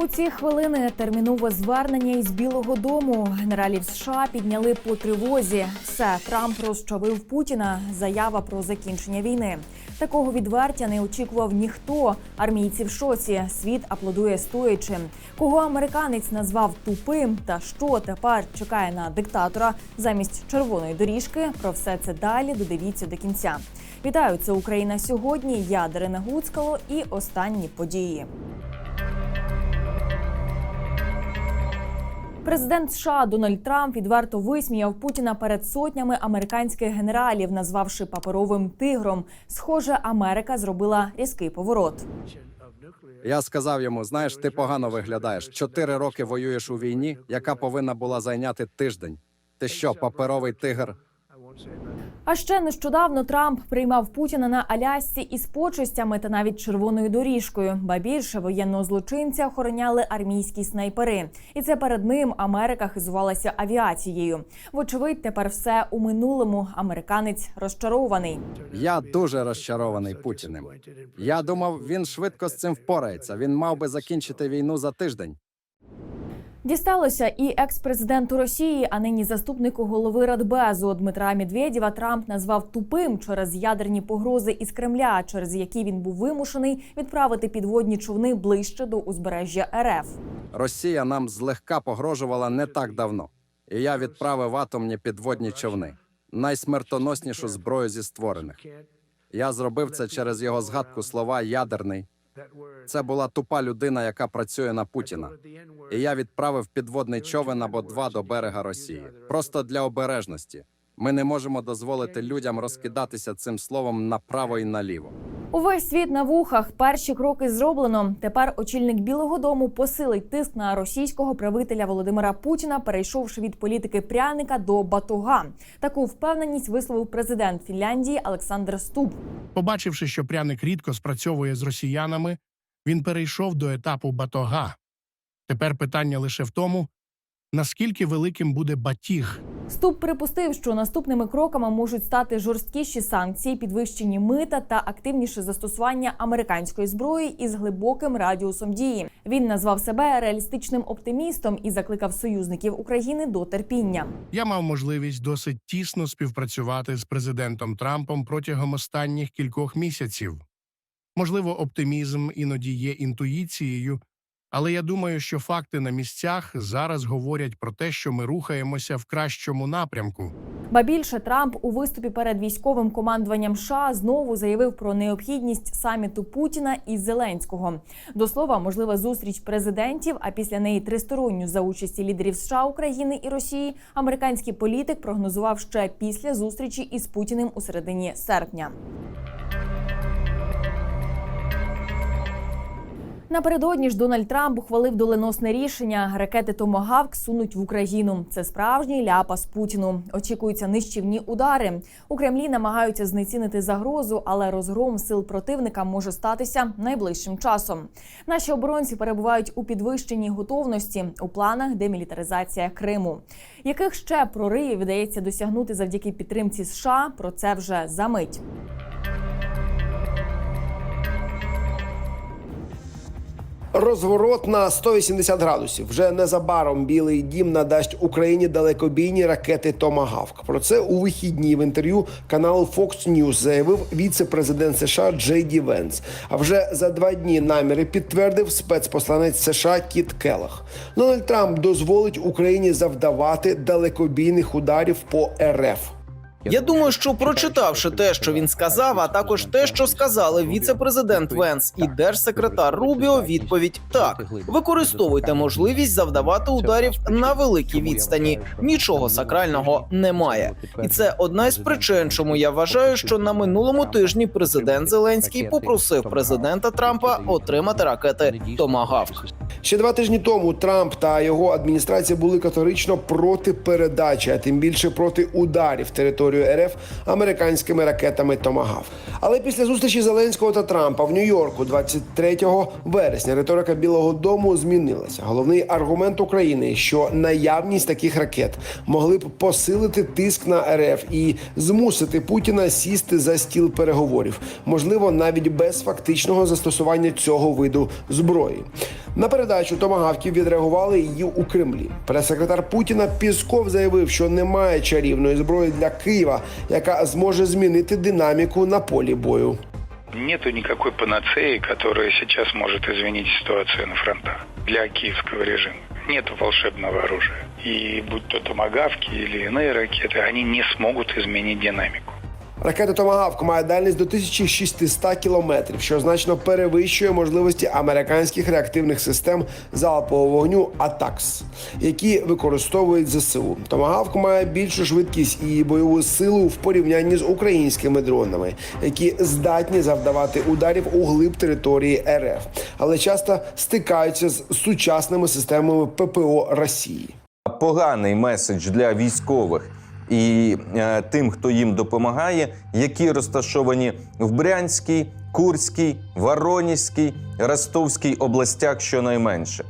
У ці хвилини термінове звернення із Білого Дому. Генералів США підняли по тривозі. Все Трамп розчавив Путіна. Заява про закінчення війни. Такого відвертя не очікував ніхто. Армійці в шоці. Світ аплодує стоячи. Кого американець назвав тупим та що тепер чекає на диктатора замість червоної доріжки? Про все це далі додивіться до кінця. Вітаю, це Україна сьогодні. Я Дарина Гуцкало і останні події. Президент США Дональд Трамп відверто висміяв Путіна перед сотнями американських генералів, назвавши паперовим тигром. Схоже, Америка зробила різкий поворот. Я сказав йому: знаєш, ти погано виглядаєш. Чотири роки воюєш у війні, яка повинна була зайняти тиждень. Ти що, паперовий тигр? А ще нещодавно Трамп приймав Путіна на Алясці із почестями та навіть червоною доріжкою. Ба більше воєнного злочинця охороняли армійські снайпери, і це перед ним Америка хизувалася авіацією. Вочевидь, тепер все у минулому. Американець розчарований. Я дуже розчарований Путіним. Я думав, він швидко з цим впорається. Він мав би закінчити війну за тиждень. Дісталося і екс-президенту Росії, а нині заступнику голови Радбезу Дмитра Медведєва Трамп назвав тупим через ядерні погрози із Кремля, через які він був вимушений відправити підводні човни ближче до узбережжя РФ. Росія нам злегка погрожувала не так давно, і я відправив атомні підводні човни, найсмертоноснішу зброю зі створених. Я зробив це через його згадку слова ядерний. Це була тупа людина, яка працює на Путіна. І я відправив підводний човен або два до берега Росії. Просто для обережності. Ми не можемо дозволити людям розкидатися цим словом направо і наліво. Увесь світ на вухах. Перші кроки зроблено. Тепер очільник Білого Дому посилить тиск на російського правителя Володимира Путіна, перейшовши від політики пряника до батога. Таку впевненість висловив президент Фінляндії Олександр Стуб. Побачивши, що пряник рідко спрацьовує з росіянами, він перейшов до етапу батога. Тепер питання лише в тому, наскільки великим буде батіг. Ступ припустив, що наступними кроками можуть стати жорсткіші санкції, підвищені мита та активніше застосування американської зброї із глибоким радіусом дії. Він назвав себе реалістичним оптимістом і закликав союзників України до терпіння. Я мав можливість досить тісно співпрацювати з президентом Трампом протягом останніх кількох місяців. Можливо, оптимізм іноді є інтуїцією, але я думаю, що факти на місцях зараз говорять про те, що ми рухаємося в кращому напрямку. Ба більше Трамп у виступі перед військовим командуванням США знову заявив про необхідність саміту Путіна і Зеленського. До слова, можлива зустріч президентів, а після неї тристоронню за участі лідерів США, України і Росії. Американський політик прогнозував ще після зустрічі із Путіним у середині серпня. Напередодні ж Дональд Трамп ухвалив доленосне рішення. Ракети Томагавк сунуть в Україну. Це справжній ляпас Путіну. Очікуються нищівні удари. У Кремлі намагаються знецінити загрозу, але розгром сил противника може статися найближчим часом. Наші оборонці перебувають у підвищеній готовності у планах демілітаризація Криму. Яких ще проривів вдається досягнути завдяки підтримці США? Про це вже за мить. Розворот на 180 градусів. Вже незабаром Білий Дім надасть Україні далекобійні ракети Томагавк. Про це у вихідні в інтерв'ю каналу Fox News заявив віце-президент США Джей Ді Венс. А вже за два дні наміри підтвердив спецпосланець США Кіт Келах. Дональд Трамп дозволить Україні завдавати далекобійних ударів по РФ. Я думаю, що прочитавши те, що він сказав, а також те, що сказали віце-президент Венс і держсекретар Рубіо, відповідь так: використовуйте можливість завдавати ударів на великій відстані. Нічого сакрального немає, і це одна із причин, чому я вважаю, що на минулому тижні президент Зеленський попросив президента Трампа отримати ракети Томагавк. Ще два тижні тому Трамп та його адміністрація були категорично проти передачі, а тим більше проти ударів територію РФ американськими ракетами Томагав. Але після зустрічі Зеленського та Трампа в Нью-Йорку 23 вересня риторика Білого Дому змінилася. Головний аргумент України, що наявність таких ракет могли б посилити тиск на РФ і змусити Путіна сісти за стіл переговорів, можливо, навіть без фактичного застосування цього виду зброї. Напередодні передачу томагавків відреагували і у Кремлі. Прес-секретар Путіна Пісков заявив, що немає чарівної зброї для Києва, яка зможе змінити динаміку на полі бою. Нету никакой панацеи, которая сейчас может изменить ситуацию на фронтах для киевского режима. Нету волшебного оружия. И будь то томагавки или иные ракеты, они не смогут изменить динамику. Ракета Томагавк має дальність до 1600 кілометрів, що значно перевищує можливості американських реактивних систем залпового вогню АТАКС, які використовують ЗСУ. Томагавк має більшу швидкість і бойову силу в порівнянні з українськими дронами, які здатні завдавати ударів у глиб території РФ, але часто стикаються з сучасними системами ППО Росії. поганий меседж для військових і е, тим, хто їм допомагає, які розташовані в Брянській, Курській, Воронізькій, Ростовській областях щонайменше.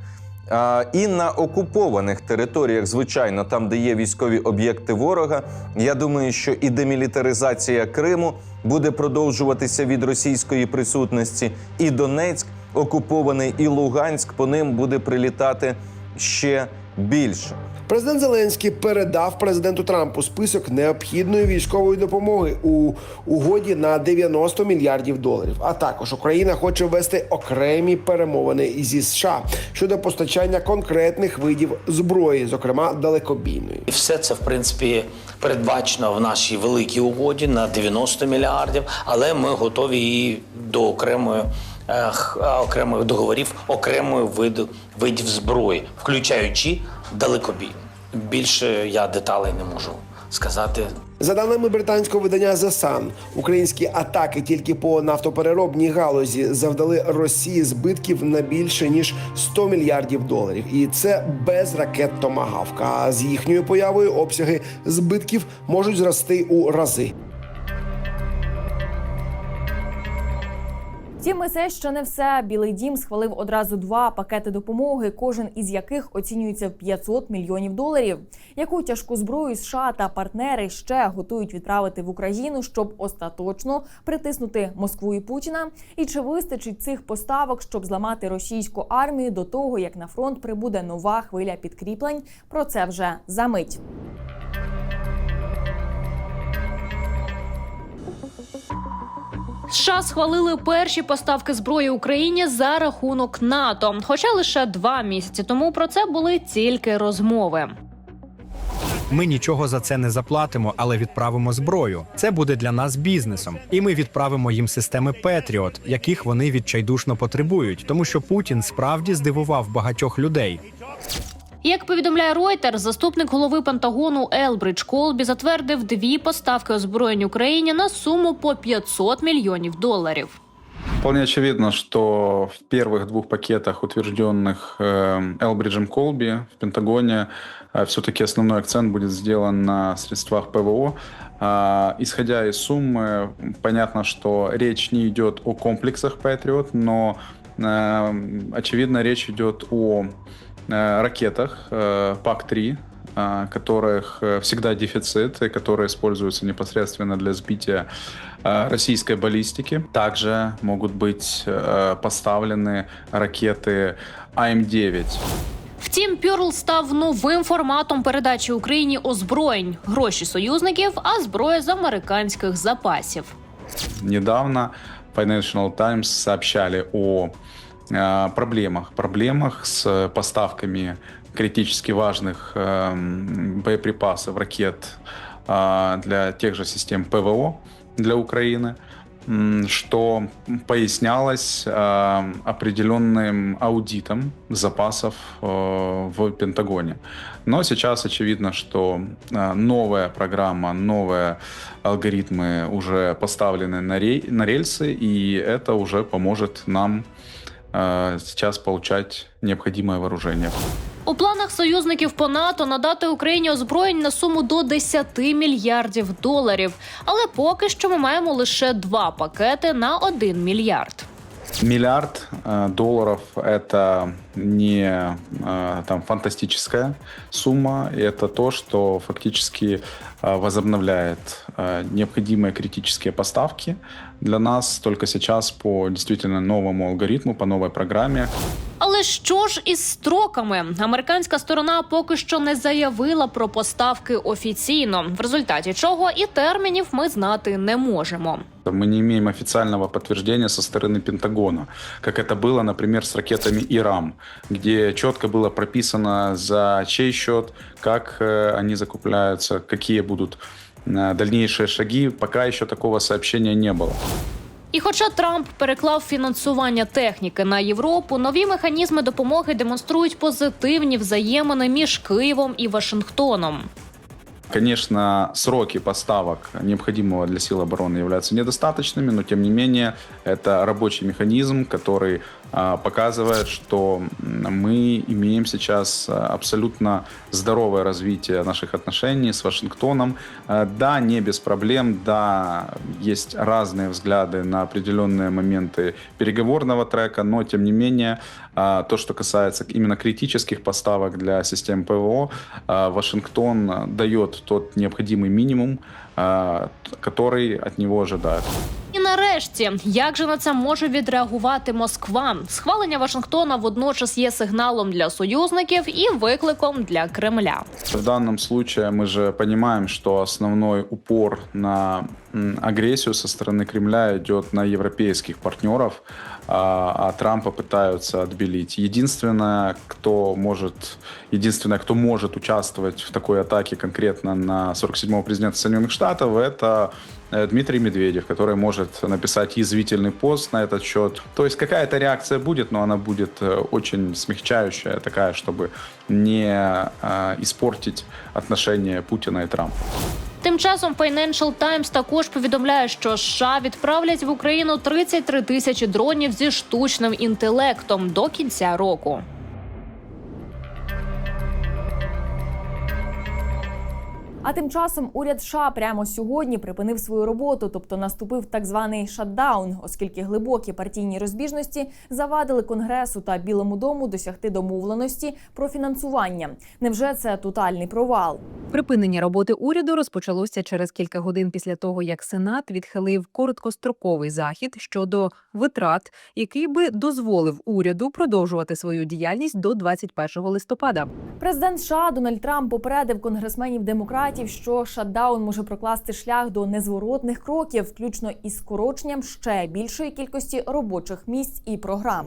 І на окупованих територіях, звичайно, там, де є військові об'єкти ворога, я думаю, що і демілітаризація Криму буде продовжуватися від російської присутності, і Донецьк окупований, і Луганськ по ним буде прилітати ще більше. Президент Зеленський передав президенту Трампу список необхідної військової допомоги у угоді на 90 мільярдів доларів. А також Україна хоче ввести окремі перемовини зі США щодо постачання конкретних видів зброї, зокрема далекобійної. І все це в принципі передбачено в нашій великій угоді на 90 мільярдів, але ми готові і до окремої. е, окремих договорів окремої виду видів зброї, включаючи далекобій. Більше я деталей не можу сказати. За даними британського видання The Sun, українські атаки тільки по нафтопереробній галузі завдали Росії збитків на більше ніж 100 мільярдів доларів, і це без ракет Томагавка. А з їхньою появою обсяги збитків можуть зрости у рази. Втім, це ще не все. Білий дім схвалив одразу два пакети допомоги, кожен із яких оцінюється в 500 мільйонів доларів. Яку тяжку зброю США та партнери ще готують відправити в Україну, щоб остаточно притиснути Москву і Путіна? І чи вистачить цих поставок, щоб зламати російську армію до того, як на фронт прибуде нова хвиля підкріплень? Про це вже за мить. США схвалили перші поставки зброї Україні за рахунок НАТО. Хоча лише два місяці тому про це були тільки розмови. Ми нічого за це не заплатимо, але відправимо зброю. Це буде для нас бізнесом, і ми відправимо їм системи Петріот, яких вони відчайдушно потребують, тому що Путін справді здивував багатьох людей. Як повідомляє Reuters, заступник голови Пентагону Елбридж Колбі затвердив дві поставки озброєнь Україні на суму по 500 мільйонів доларів. Вполне очевидно, что в первых двух пакетах, утвержденных э, Элбриджем Колби в Пентагоне, все-таки основной акцент будет сделан на средствах ПВО. А, Исходя из суммы, понятно, что речь не идет о комплексах Patriot, но э, очевидно речь идет о э, ракетах э, ПАК-3, а, которых э, всегда дефицит и которые используются непосредственно для сбития э, российской баллистики. Также могут быть э, поставлены ракеты АМ-9. Втім, Пюрл став новим форматом передачі Україні озброєнь, гроші союзників, а зброя з американських запасів. Недавно Financial Times сообщали о э, проблемах, проблемах с поставками критически важных эм, боеприпасов, ракет э, для тех же систем ПВО для Украины, что пояснялось э, определенным аудитом запасов э, в Пентагоне. Но сейчас очевидно, что э, новая программа, новые алгоритмы уже поставлены на, рельсы, и это уже поможет нам э, сейчас получать необходимое вооружение. У планах союзників по НАТО надати Україні озброєнь на суму до 10 мільярдів доларів. Але поки що ми маємо лише два пакети на 1 мільярд. Миллиард э, долларов это не э, там фантастическая сумма, и это то, что фактически э, возобновляет э, необходимые критические поставки для нас только сейчас по действительно новому алгоритму, по новой программе. Але Але що ж із строками? Американська сторона поки що не заявила про поставки офіційно, в результаті чого і термінів ми знати не можемо. Мы не имеем официального подтверждения со стороны Пентагона, как это было, например, с ракетами Ирам, где четко было прописано за чей счет, как э, они закупляются, какие будут э, дальнейшие шаги. Пока еще такого сообщения не было. І хоча Трамп переклав фінансування техніки на Європу, нові механізми допомоги демонструють позитивні взаємини між Києвом і Вашингтоном. Конечно, сроки поставок необходимого для сил обороны являются недостаточными, но тем не менее это рабочий механизм, который а, показывает, что мы имеем сейчас а, абсолютно здоровое развитие наших отношений с Вашингтоном. А, Да, не без проблем, да, есть разные взгляды на определенные моменты переговорного трека, но тем не менее а, то, что касается именно критических поставок для систем ПВО, а, Вашингтон а, дает тот необходимый минимум, а, который от него ожидают. І нарешті, як же на це може відреагувати Москва? Схвалення Вашингтона водночас є сигналом для союзників і викликом для Кремля. В данном случае мы же понимаем, что основной упор на м, агрессию со стороны Кремля идет на европейских партнеров, а, а Трампа пытаются отбелить. Единственное, кто может, единственное, кто может участвовать в такой атаке конкретно на 47-го президента Соединенных Штатов, это э, Дмитрий Медведев, который может написать язвительный пост на этот счет. То есть какая-то реакция будет, но она будет э, очень смягчающая, такая, чтобы не э, испортить отношения Путина и Трампа. Тим часом Financial Times також повідомляє, що США відправлять в Україну 33 тисячі дронів зі штучним інтелектом до кінця року. А тим часом уряд США прямо сьогодні припинив свою роботу, тобто наступив так званий шатдаун, оскільки глибокі партійні розбіжності завадили Конгресу та Білому дому досягти домовленості про фінансування. Невже це тотальний провал? Припинення роботи уряду розпочалося через кілька годин після того, як Сенат відхилив короткостроковий захід щодо витрат, який би дозволив уряду продовжувати свою діяльність до 21 листопада. Президент США Дональд Трамп попередив конгресменів демократів, що шатдаун може прокласти шлях до незворотних кроків, включно із скороченням ще більшої кількості робочих місць і програм.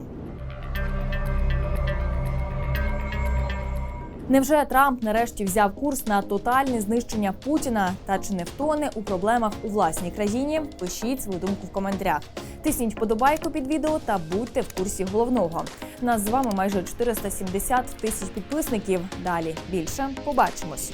Невже Трамп нарешті взяв курс на тотальне знищення Путіна та чи не втоне у проблемах у власній країні? Пишіть свою думку в коментарях. Тисніть вподобайку під відео та будьте в курсі головного. Нас з вами майже 470 тисяч підписників. Далі більше побачимось.